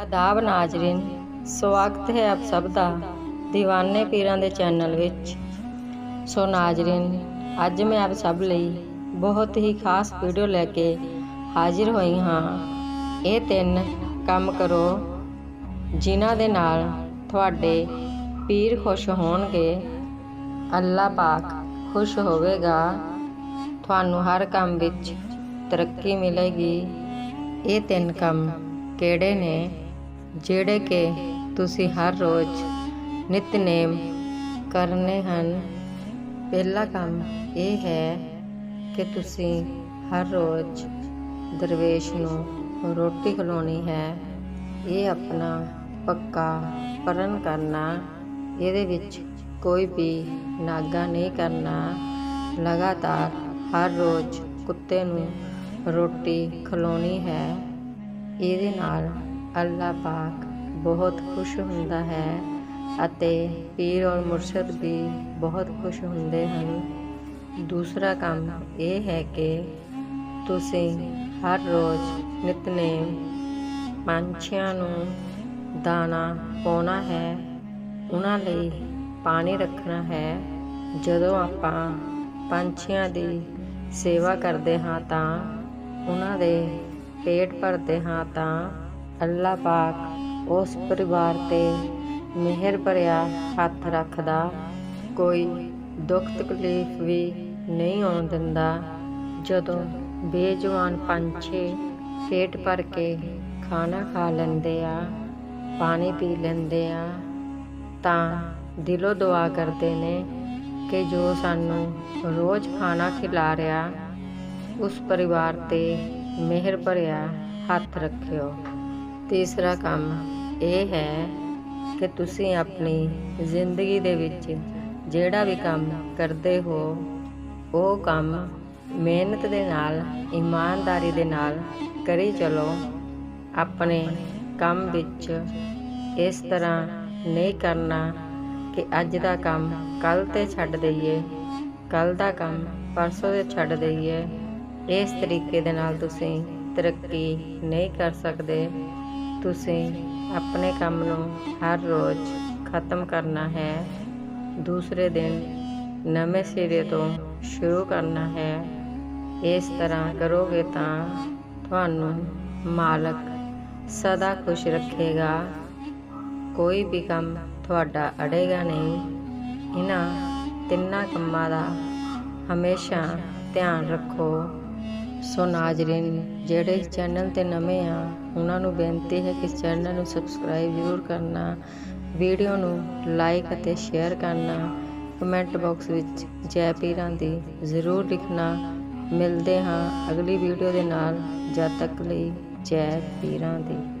ਆਦਾਬ ਨਾਜ਼ਰੀਨ, ਸਵਾਗਤ ਹੈ ਆਪ ਸਭ ਦਾ دیਵਾਨੇ ਪੀਰਾਂ ਦੇ ਚੈਨਲ ਵਿੱਚ। ਸੋ ਨਾਜ਼ਰੀਨ, ਅੱਜ ਮੈਂ ਆਪ ਸਭ ਲਈ ਬਹੁਤ ਹੀ ਖਾਸ ਵੀਡੀਓ ਲੈ ਕੇ ਹਾਜ਼ਰ ਹੋਈ ਹਾਂ। ਇਹ ਤਿੰਨ ਕੰਮ ਕਰੋ, ਜਿਨ੍ਹਾਂ ਦੇ ਨਾਲ ਤੁਹਾਡੇ ਪੀਰ ਖੁਸ਼ ਹੋਣਗੇ, ਅੱਲਾ ਪਾਕ ਖੁਸ਼ ਹੋਵੇਗਾ, ਤੁਹਾਨੂੰ ਹਰ ਕੰਮ ਵਿੱਚ ਤਰੱਕੀ ਮਿਲੇਗੀ। ਇਹ ਤਿੰਨ ਕੰਮ ਕਿਹੜੇ ਨੇ? ਜਿਹੜੇ ਕਿ ਤੁਸੀਂ ਹਰ ਰੋਜ਼ ਨਿਤਨੇਮ ਕਰਨੇ ਹਨ। ਪਹਿਲਾ ਕੰਮ ਇਹ ਹੈ ਕਿ ਤੁਸੀਂ ਹਰ ਰੋਜ਼ ਦਰਵੇਸ਼ ਨੂੰ ਰੋਟੀ ਖਿਲਾਉਣੀ ਹੈ। ਇਹ ਆਪਣਾ ਪੱਕਾ ਪਰਨ ਕਰਨਾ, ਇਹਦੇ ਵਿੱਚ ਕੋਈ ਵੀ ਨਾਗਾ ਨਹੀਂ ਕਰਨਾ। ਲਗਾਤਾਰ ਹਰ ਰੋਜ਼ ਕੁੱਤੇ ਨੂੰ ਰੋਟੀ ਖਿਲਾਉਣੀ ਹੈ। ਇਹਦੇ ਨਾਲ ਅੱਲਾ ਪਾਕ ਬਹੁਤ ਖੁਸ਼ ਹੁੰਦਾ ਹੈ ਅਤੇ ਪੀਰ ਔਰ ਮੁਰਸ਼ਦ ਵੀ ਬਹੁਤ ਖੁਸ਼ ਹੁੰਦੇ ਹਨ। ਦੂਸਰਾ ਕੰਮ ਇਹ ਹੈ ਕਿ ਤੁਸੀਂ ਹਰ ਰੋਜ਼ ਨਿਤਨੇਮ ਪੰਛੀਆਂ ਨੂੰ ਦਾਣਾ ਪਾਉਣਾ ਹੈ। ਉਹਨਾਂ ਲਈ ਪਾਣੀ ਰੱਖਣਾ ਹੈ। ਜਦੋਂ ਆਪਾਂ ਪੰਛੀਆਂ ਦੀ ਸੇਵਾ ਕਰਦੇ ਹਾਂ ਤਾਂ ਉਹਨਾਂ ਦੇ ਪੇਟ ਭਰਦੇ ਹਾਂ ਤਾਂ ਅੱਲਾ ਪਾਕ ਉਸ ਪਰਿਵਾਰ ਤੇ ਮਿਹਰ ਭਰਿਆ ਹੱਥ ਰੱਖਦਾ। ਕੋਈ ਦੁੱਖ ਤਕਲੀਫ ਵੀ ਨਹੀਂ ਆਉਣ ਦਿੰਦਾ। ਜਦੋਂ ਬੇਜਵਾਨ ਪੰਛੀ ਪੇਟ ਭਰ ਕੇ ਖਾਣਾ ਖਾ ਲੈਂਦੇ ਆ, ਪਾਣੀ ਪੀ ਲੈਂਦੇ ਆ, ਤਾਂ ਦਿਲੋਂ ਦੁਆ ਕਰਦੇ ਨੇ ਕਿ ਜੋ ਸਾਨੂੰ ਰੋਜ਼ ਖਾਣਾ ਖਿਲਾ ਰਿਹਾ, ਉਸ ਪਰਿਵਾਰ ਤੇ ਮਿਹਰ ਭਰਿਆ ਹੱਥ ਰੱਖਿਓ। ਤੀਸਰਾ ਕੰਮ ਇਹ ਹੈ ਕਿ ਤੁਸੀਂ ਆਪਣੀ ਜ਼ਿੰਦਗੀ ਦੇ ਵਿੱਚ ਜਿਹੜਾ ਵੀ ਕੰਮ ਕਰਦੇ ਹੋ, ਉਹ ਕੰਮ ਮਿਹਨਤ ਦੇ ਨਾਲ, ਇਮਾਨਦਾਰੀ ਦੇ ਨਾਲ ਕਰੀ ਚਲੋ। ਆਪਣੇ ਕੰਮ ਵਿੱਚ ਇਸ ਤਰ੍ਹਾਂ ਨਹੀਂ ਕਰਨਾ ਕਿ ਅੱਜ ਦਾ ਕੰਮ ਕੱਲ ਤੇ ਛੱਡ ਦਈਏ ਕੱਲ ਦਾ ਕੰਮ ਪਰਸੋਂ ਤੇ ਛੱਡ ਦਈਏ। ਇਸ ਤਰੀਕੇ ਦੇ ਨਾਲ ਤੁਸੀਂ ਤਰੱਕੀ ਨਹੀਂ ਕਰ ਸਕਦੇ। ਤੁਸੀਂ ਆਪਣੇ ਕੰਮ ਨੂੰ ਹਰ ਰੋਜ਼ ਖਤਮ ਕਰਨਾ ਹੈ। ਦੂਸਰੇ ਦਿਨ ਨਵੇਂ ਸਿਰੇ ਤੋਂ ਸ਼ੁਰੂ ਕਰਨਾ ਹੈ। ਇਸ ਤਰ੍ਹਾਂ ਕਰੋਗੇ ਤਾਂ ਤੁਹਾਨੂੰ ਮਾਲਕ ਸਦਾ ਖੁਸ਼ ਰੱਖੇਗਾ। ਕੋਈ ਵੀ ਕੰਮ ਤੁਹਾਡਾ ਅੜੇਗਾ ਨਹੀਂ। ਇਹਨਾਂ ਤਿੰਨਾਂ ਕੰਮਾਂ ਦਾ ਹਮੇਸ਼ਾ ਧਿਆਨ ਰੱਖੋ। ਸੋ ਨਾਜ਼ਰੀਨ, ਜਿਹੜੇ ਚੈਨਲ ਤੇ ਨਵੇਂ ਆ, ਉਹਨਾਂ ਨੂੰ ਬੇਨਤੀ ਹੈ ਕਿ ਚੈਨਲ ਨੂੰ ਸਬਸਕ੍ਰਾਈਬ ਜ਼ਰੂਰ ਕਰਨਾ, ਵੀਡੀਓ ਨੂੰ ਲਾਈਕ ਅਤੇ ਸ਼ੇਅਰ ਕਰਨਾ, ਕਮੈਂਟ ਬਾਕਸ ਵਿੱਚ ਜੈ ਪੀਰਾਂ ਦੀ ਜ਼ਰੂਰ ਲਿਖਣਾ। ਮਿਲਦੇ ਹਾਂ ਅਗਲੀ ਵੀਡੀਓ ਦੇ ਨਾਲ, ਜਦ ਤੱਕ ਲਈ ਜੈ ਪੀਰਾਂ ਦੀ।